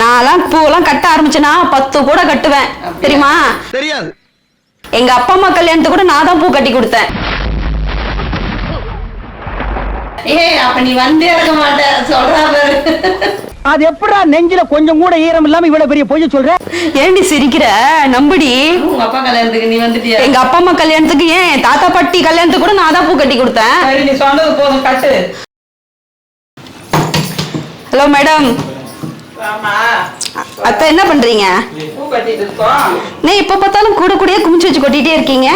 நான்லாம் பூவெல்லாம் கட்ட ஆரம்பிச்சேன்னா பத்து கூட கட்டுவேன். தெரியுமா? தெரியாது. எங்க அப்பா அம்மா கல்யாணத்துக்கு கூட நான் தான் பூ கட்டி கொடுத்தேன். ஏய் அப்ப நீ வந்தே இருக்க மாட்ட சொல்றா பாரு. அது எப்படா நெஞ்சில கொஞ்சம் கூட ஈரம் இல்லாம இவ்வளவு பெரிய பொய்ய சொல்ற? ஏண்டி சிரிக்கிற? நம்படி. உங்க அப்பா கல்யாணத்துக்கு நீ வந்துட்டியா? எங்க அப்பா அம்மா கல்யாணத்துக்கு ஏன்? தாத்தா பாட்டி கல்யாணத்துக்கு கூட நான் தான் பூ கட்டி கொடுத்தேன். சரி நீ சொன்னது போதும் கட்டு. Hello madam. அத்தை என்ன பண்றீங்க? நீ எப்ப பார்த்தாலும் கூட கூடயே குமிச்சு வச்சு கொட்டிட்டே இருக்கீங்க.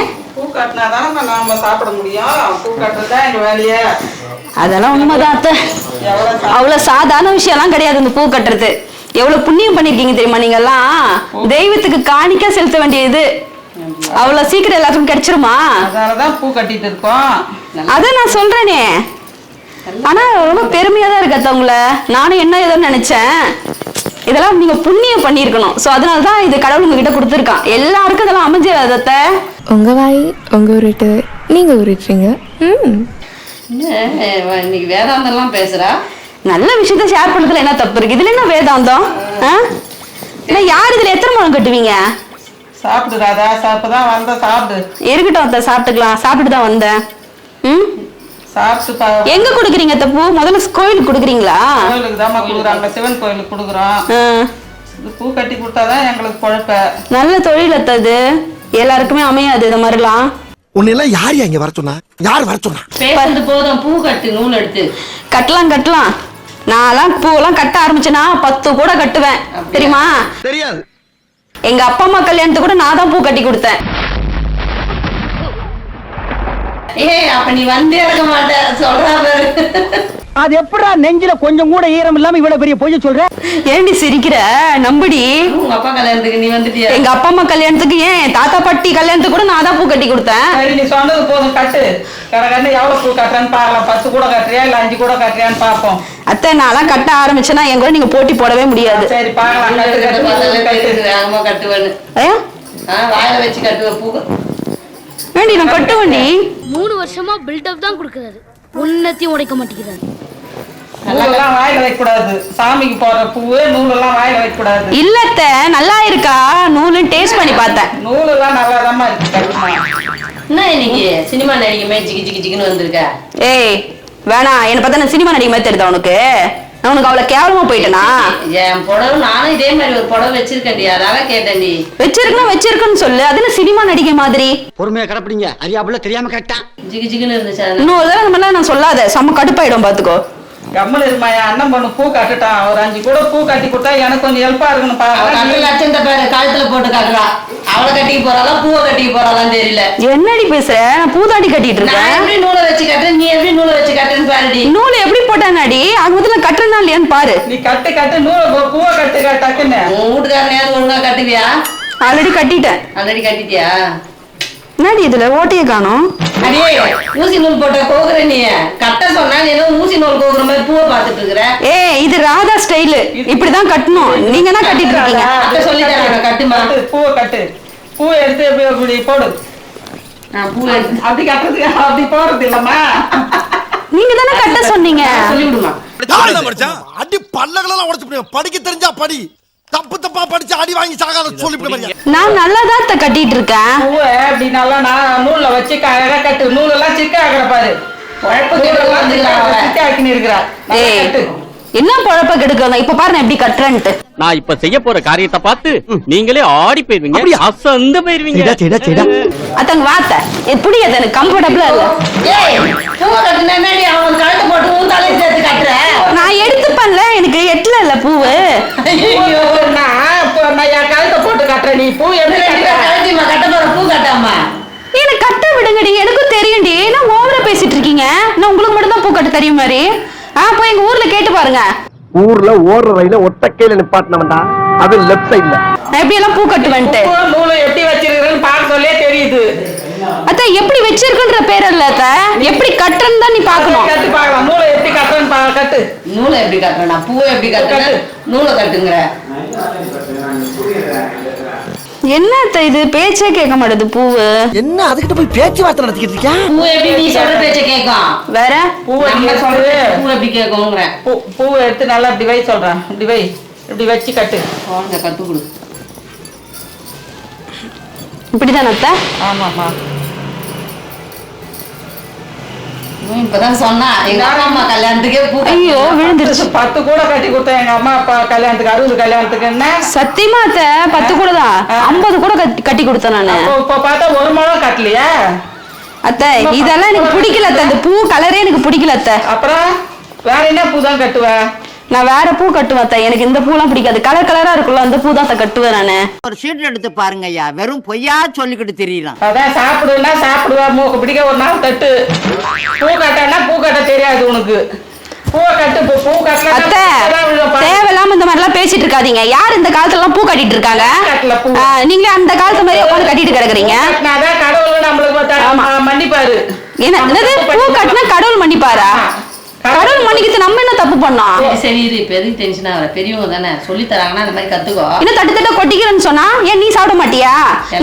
அதெல்லாம் உண்மைதான் அத்தை. அவ்வளவு சாதாரண விஷயம்லாம் கிடையாது இந்த பூ கட்டுறது. எவ்வளவு புண்ணியம் பண்ணிருக்கீங்க தெரியுமா நீங்க எல்லாம் தெய்வத்துக்கு காணிக்க செலுத்த வேண்டியது. அவ்வளவு சீக்கிரம் எல்லாத்துக்கும் கிடைச்சிருமா? பூ கட்டிட்டு இருக்கோம். அத நான் சொல்றேனே. ஆனா ரொம்ப பெருமையா தான் இருக்கு உங்களை. நானும் என்ன ஏதோ நினைச்சேன். இதெல்லாம் நீங்க புண்ணியம் பண்ணியிருக்கணும். சோ அதனால தான் இது கடவுள் உங்ககிட்ட கொடுத்துருக்கான். எல்லாருக்கும் இதெல்லாம் அமைஞ்சிடாது அத்தை உங்க வாய் உங்க உருட்டு. நீங்க உருட்டுறீங்க. ம். இன்னைக்கு வேதாந்தம் எல்லாம் பேசுறா? நல்ல விஷயத்த ஷேர் பண்றதுல என்ன தப்பு இருக்கு? இதுல என்ன வேதாந்தம்? ஆ? இல்ல யார் இதுல எத்தனை முழம் கட்டுவீங்க? சாப்பிடு ராதா. சாப்பிதான் வந்த சாப்பிடு. இருக்கட்டும் அத்தை சாப்பிட்டுக்கலாம். சாப்பிட்டுட்டு தான் வந்தேன். ம்? சாப்பிட்டு எங்க கொடுக்குறீங்க அத்தை பூ முதல்ல கோயிலுக்கு கொடுக்குறீங்களா? கோயிலுக்கு தாம்மா கொடுக்குறாங்க. சிவன் கோயிலுக்கு கொடுக்குறோம். பூ கட்டி கொடுத்தாதான் எங்களுக்கு பொழப்ப நல்ல தொழில் அத்தை அது எல்லாருக்குமே அமையாது இந்த மாதிரிலாம். உன்னெல்லாம் யார் இங்க வர சொன்னா? யார் வர சொன்னா? பேசுறது போதும். பூ கட்டு நூல் எடுத்து. கட்டலாம் கட்டலாம். நான்லாம் பூவெல்லாம் கட்ட ஆரம்பிச்சேன்னா பத்து கூட கட்டுவேன். தெரியுமா? தெரியாது. எங்க அப்பா அம்மா கல்யாணத்துக்கு கூட நான் தான் பூ கட்டி கொடுத்தேன். ஏய் அப்ப நீ வந்தே இருக்க மாட்ட. சொல்றா பாரு. அது எப்படா நெஞ்சில கொஞ்சம் கூட ஈரம் இல்லாம இவ்வளவு பெரிய பொய்ய சொல்ற? ஏண்டி சிரிக்கிற? நம்படி. உங்க அப்பா கல்யாணத்துக்கு நீ வந்துட்டியா? எங்க அப்பா அம்மா கல்யாணத்துக்கு ஏன்? தாத்தா பாட்டி கல்யாணத்துக்கு கூட நான் தான் பூ கட்டி கொடுத்தேன். சரி நீ சொன்னது போதும் கட்டு. கடகன்னு எவ்வளவு பூ கட்டுறேன்னு பார்க்கலாம் பத்து கூட கட்டுறியா இல்ல அஞ்சு கூட கட்டுறியான்னு பார்ப்போம். அத்தை நான்லாம் கட்ட ஆரம்பிச்சேன்னா என் கூட நீங்க போட்டி போடவே முடியாது. சரி பார்க்கலாம். கட்டு கட்டு கட்டுவேன்னு. வாயில வச்சு கட்டுவ பூ. வேண்டி நான் கட்டுவேண்டி மூணு வருஷமா பில்டப் தான் கொடுக்கறாரு. உன்னத்தையும் உடைக்க மாட்டேங்கிறாரு. நூலெல்லாம் வாயில வைக்கக்கூடாது. சாமிக்கு போற பூவு நூலெல்லாம் வாயில வைக்கக்கூடாது. இல்ல அத்தை நல்லா இருக்கா? நூலுன்னு டேஸ்ட் பண்ணி பார்த்தேன். நூலெல்லாம் நல்லா இருக்கு கட்டுமா என்ன இன்னைக்கு சினிமா நடிகை வந்திருக்க? ஏய் வேணாம். என்ன பார்த்தா நான் சினிமா நடிகை மாதிரி தெரியுதா உனக்கு? நான் உனக்கு அவ்வளவு கேவலமா போயிட்டேனா? என் புடவை நானும் இதே மாதிரி ஒரு புடவை வச்சிருக்கேன்டி. அதால கேட்டேன்டி. வச்சிருக்கணும் வச்சிருக்குன்னு சொல்லு. அதுல சினிமா நடிகை மாதிரி? பொறுமையா கிடப்பிடிங்க. அறியாப்புல தெரியாம கரெக்டா. ஜிகி ஜிகின்னு இருந்துச்சு இன்னொரு தடவை இந்த மாதிரிலாம் நான் சொல்லாத. செம்ம கடுப்பாயிடும் பாத்துக்கோ. கம்மல் இருமா என் அண்ணன் பொண்ணு பூ கட்டுட்டான் ஒரு அஞ்சு கூட பூ கட்டி கொடுத்தா எனக்கு கொஞ்சம் ஹெல்ப்பா இருக்கணும் அவ கட்டுற லட்சத்தை பாரு கழுத்துல போட்டு கட்டுறா. அவளை கட்டிக்க போறாளா பூவை கட்டிக்க போறாளான்னு தெரியல. என்னடி பேசுற நான் பூதாடி கட்டிட்டு நான் இருக்கேன் எப்படி நூலை வச்சு கட்டுறேன் நீ எப்படி நூலை வச்சு கட்டுன்னு பாருடி. நூல் எப்படி போட்டானாடி? அது முதல்ல கட்டுறனா இல்லையான்னு பாரு. நீ கட்டு கட்டு நூலை பூவை கட்டு டக்குன்னு. உன் வீட்டுக்காரனையாவது ஒழுங்கா கட்டுவியா? ஆல்ரெடி கட்டிட்டேன். ஆல்ரெடி கட்டிட்டியா? என்னடி இதுல? ஓட்டையை காணோம். அடியே ஊசி நூல் போட்ட கோகுற நீ கட்ட சொன்னா நீ ஏதோ ஊசி நூல் கோகுற மாதிரி பூவை பார்த்துட்டு இருக்கிற. ஏய் இது ராதா ஸ்டைலு. இப்படிதான் கட்டணும். நீங்க தான் கட்டிட்டு இருக்கீங்க? அத்தை சொல்லி தராங்க கட்டுமா? கட்டு பூவை கட்டு. பூவை எடுத்து இப்படி இப்படி போடு. நான் பூ அப்படி கட்டுறதுக்கு அப்படி போடுறது இல்லம்மா. நீங்க தானே கட்ட சொன்னீங்க? சொல்லி விடுமா அடி பல்லகளெல்லாம் உடைச்சு. படிக்க தெரிஞ்சா படி. தப்பு தப்பா படிச்சு அடி வாங்கி சாகாத சொல்லி நான் நல்லா தான் அத்தை கட்டிட்டு இருக்கேன் பூவை அப்படி நல்லா நான் நூல்ல வச்சு அழகா கட்டு நூலெல்லாம் சிக்க ஆகிற பாரு. என்ன பொழப்ப கெடுக்கணும் இப்ப பாரு நான் எப்படி கட்டுறேன்ட்டு. நான் இப்ப செய்ய போற காரியத்தை பார்த்து நீங்களே ஆடி போயிருவீங்க. அசந்து போயிருவீங்க. செடா செடா அத்தங்க வாத்த இது பிடிக்காது எனக்கு கம்ஃபர்டபுளா இல்ல. ஏய் பூவை கட்டுனா என்னடி அவன் கழுத்து போட்டு தலையை சேர்த்து கட்டுற? நான் எடுத்துப்பேன்ல எனக்கு எட்டுல இல்ல பூவு. ஐயோ, நீ பூ எப்படி கட்டுற? கட்ட போற பூ கட்டாமா? எனக்கு கட்ட விடுங்கடி எனக்கும் தெரியும்டி. நான் ஓவரா பேசிட்டு இருக்கீங்க? நான் உங்களுக்கு மட்டும் தான் பூ கட்ட தெரியும் மாதிரி. ஆ போய் எங்க ஊர்ல கேட்டு பாருங்க. ஊர்ல ஓடுற ரயில ஒத்த கையில நிப்பாட்டினவன்டா. அது லெஃப்ட் சைடுல நான் எப்படி எல்லாம் பூ கட்டுவேன்ட்டு நூலை எப்படி வச்சிருக்கிறேன்னு பார்க்க சொல்லே தெரியுது. அத்த எப்படி வச்சிருக்குன்ற பேர் இல்ல அத்த. எப்படி கட்டுறன்னு தான் நீ பாக்கணும் கட்டு பார்க்கலாம். நூலை எப்படி கட்டுறேன்னு பா கட்டு. நூலை எப்படி கட்டுறேன் நான் பூவை எப்படி கட்டுறேன் நூலை கட்டுங்கிற. என்ன அத்த இது? பேச்சே கேட்க மாட்டேது பூவு. என்ன அதுகிட்ட போய் பேச்சுவார்த்தை நடத்திக்கிட்டு இருக்கியா? பூ எப்படி நீ சொல்ற பேச்ச கேட்கும் வேற? பூவை நம்ம சொல்ற சொல்றது பூ எப்படி கேட்குங்கிற பூ பூவை எடுத்து நல்லா இப்படி வை சொல்றேன். இப்படி வை. இப்படி வச்சு கட்டு. கத்து கொடு. இப்படிதான் அத்தை? ஆமாம்மா. இப்பதான் சொன்னா எங்க அம்மா கல்யாணத்துக்கே ஐயோ விழுந்துருச்சு. பத்து கூட கட்டி கொடுத்தேன். எங்க அம்மா அப்பா கல்யாணத்துக்கு அறுபது கல்யாணத்துக்கு என்ன? சத்தியமா அத்தை? பத்து கூட தான் ஐம்பது கூட கட்டி- கொடுத்தேன் நானு. அப்போ இப்ப பார்த்தா ஒரு முழம் கட்டலையா? அத்தை இதெல்லாம் எனக்கு பிடிக்கல அத்தை. அந்த பூ கலரே எனக்கு பிடிக்கல அத்தை. அப்புறம் வேற என்ன பூ தான் கட்டுவ? நான் வேற பூ கட்டுவேன் அத்தை. எனக்கு இந்த பூலாம் பிடிக்காது. கலர் கலரா இருக்குல்ல அந்த பூ தான் அத்தை கட்டுவேன் நானு. ஒரு சீட் எடுத்து பாருங்க ஐயா வெறும் பொய்யா சொல்லிக்கிட்டு தெரியலாம். அதான் சாப்பிடுன்னா சாப்பிடுவா மூக்கு பிடிக்க ஒரு நாள் தட்டு. பூ கட்டனா பூ கட்ட தெரியாது உனக்கு. பூவை கட்டு பூ பூ அத்தை கட்டலாம் தேவையில்லாம இந்த மாதிரி எல்லாம் பேசிட்டு இருக்காதீங்க. யார் இந்த காலத்துல எல்லாம் பூ கட்டிட்டு இருக்காங்க? கட்டல பூ. ஆ, நீங்களே அந்த காலத்து மாதிரி உட்காந்து கட்டிட்டு கிடக்குறீங்க. கட்டினாதான் கடவுள் நம்மளுக்கு ஆமா. மத்த- மன்னிப்பாரு. என்ன என்னது? பூ கட்டினா கடவுள் மன்னிப்பாரா? கடவுள் மன்னிக்கிறது நம்ம என்ன தப்பு பண்ணோம் சரி, சரி இரு இப்ப எதுக்கு டென்ஷன் ஆகுற பெரியவங்க தானே. சொல்லி தராங்கன்னா அந்த மாதிரி கத்துக்கோ. இன்னும் தட்டு தட்ட கொட்டிக்கிறேன்னு சொன்னா ஏன் நீ சாப்பிட மாட்டியா?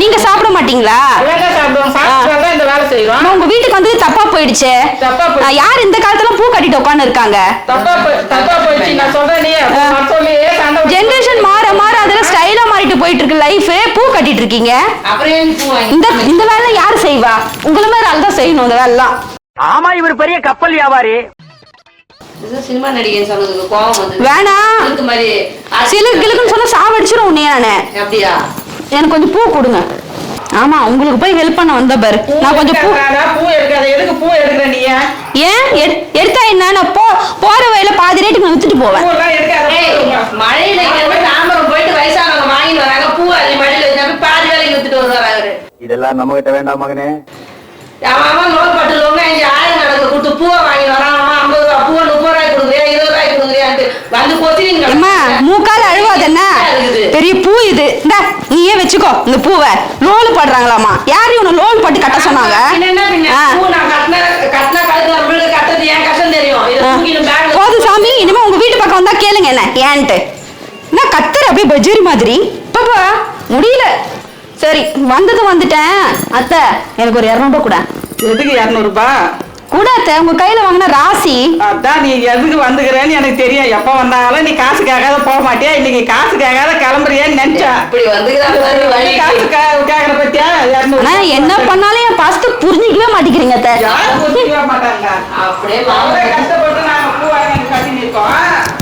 நீங்க சாப்பிட மாட்டீங்களா? வேண்டாம் சாப்பிடுவோம். சாப்பிட்டு இந்த வேலை செய்யறோம் உங்க வீட்டுக்கு வந்து தப்பா போயிடுச்சு. தப்பா. ஆ, யார் இந்த காலத்துல பூ கட்டிட்டு உட்கார்ந்து இருக்காங்க? தப்பா போய்- தப்பா போயிடுச்சு. நான் சொல்றேன் நீ வர சொல்லி சண்டை ஜெனரேஷன் மாற மாற அதுல ஸ்டைலா மாறிட்டு போயிட்டு இருக்கு லைஃப் பூ கட்டிட்டு இருக்கீங்க. அப்புறம் ஏன் பூ வாங்கி இந்த இந்த வேலை யார் செய்வா? உங்கள மாதிரி ஆள் தான் செய்யணும் இந்த வேலைலாம். ஆமா இவர் பெரிய கப்பல் வியாபாரி. இது சினிமா நடிகை சொன்னதுக்கு கோவம் வந்து வேணாம் இதுக்கு மாதிரி சொன்னா சாவடிச்சிரும் உன்னைய நானு. அப்படியா? எனக்கு கொஞ்சம் பூ கொடுங்க. ஆமா உங்களுக்கு போய் ஹெல்ப் பண்ண வந்த பாரு. நான் கொஞ்சம் பூ எடுக்காத, பூ எடுக்காத எதுக்கு பூ எடுக்கிற நீ? ஏன்? எடு- எடுத்தா என்ன? நான் போ போற வழியில பாதி ரேட்டுக்கு நான் வித்துட்டு போவேன். மழையில தாம்பரம் போயிட்டு வயசானவங்க வாங்கிட்டு வராங்க. பூ அள்ளி மழையில பாதி வேலைக்கு வித்துட்டு அவரு. இதெல்லாம் நம்ம கிட்ட வேண்டாம் மகனே. அவன் நோட் பட்டு லோங்க ஆயிரம் கொடுத்து பூவை வாங்கி வரான் அவன் ஐம்பது ரூபா பூவை முப்பது ரூபாய்க்கு கொடுக்குறியா இருபது ரூபாய்க்கு கொடுக்குறியான்ட்டு வந்து போச்சு நீங்க அம்மா மூக்கால அழுவாது என்ன? இருக்குது. பெரிய பூ இது. இந்தா நீயே வச்சுக்கோ இந்த பூவை. லோல் படுறாங்களாமா யார் இவனை லோல் பட்டு கட்ட சொன்னாங்க. பின்ன என்ன பின்ன? ஆ. பூ நான் கட்டின கட்டின கழுத்துல நம்மளுக்கு கட்டுறது ஏன் கஷ்டம் தெரியும். இதை ஆ. தூக்கிட்டு பேக்ல போதும் சாமி. இனிமே உங்க வீட்டு பக்கம் வந்தா கேளுங்க என்ன. ஏன்ட்டு. என்ன கத்துற அப்படியே பஜ்ஜரி மாதிரி. பாப்பா முடியல. சரி வந்தது வந்துட்டேன். அத்தை எனக்கு ஒரு இரநூறுபா கூட. எதுக்கு இரநூறுபா? கூட அத்தை உங்க கையில வாங்கின ராசி? அதான் நீ எதுக்கு வந்துக்கிறேன்னு எனக்கு தெரியும். எப்ப வந்தாலும் நீ காசு கேட்காத போக மாட்டியா? இன்னைக்கு காசு கேட்காத கிளம்புறியேன்னு நினைச்சேன் இப்படி வழிக்கு. காசு கேக்குற பத்தியா? என்ன பண்ணாலும் என் பாசத்தை புரிஞ்சிக்கவே மாட்டேங்கிறீங்க அப்படியே கஷ்டப்பட்டு நாங்க பூ வாங்கி கட்டி நிற்கோம்